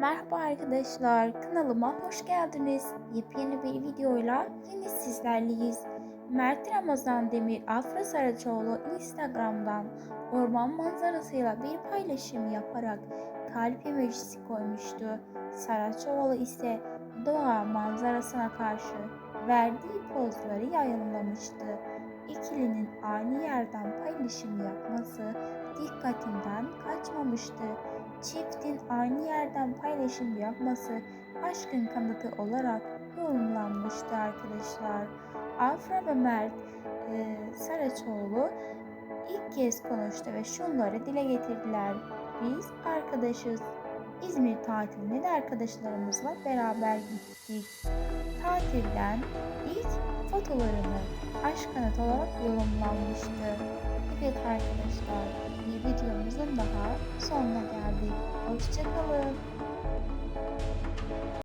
Merhaba arkadaşlar, kanalıma hoş geldiniz. Yepyeni bir videoyla yine sizlerleyiz. Mert Ramazan Demir Afra Saraçoğlu Instagram'dan orman manzarasıyla bir paylaşım yaparak kalp emojisi koymuştu. Saraçoğlu ise doğa manzarasına karşı verdiği pozları yayınlamıştı. İkilinin aynı yerden paylaşım yapması dikkatinden kaçmamıştı. Çiftin aynı yerden paylaşım yapması aşkın kanıtı olarak yorumlanmıştı arkadaşlar. Afra ve Mert e, Saraçoğlu ilk kez konuştu ve şunları dile getirdiler. Biz arkadaşız. İzmir tatiline de arkadaşlarımızla beraber gittik. Tatilden ilk fotolarını aşk kanıtı olarak yorumlanmıştı. Evet arkadaşlar, bir videomuzun daha sonuna geldik.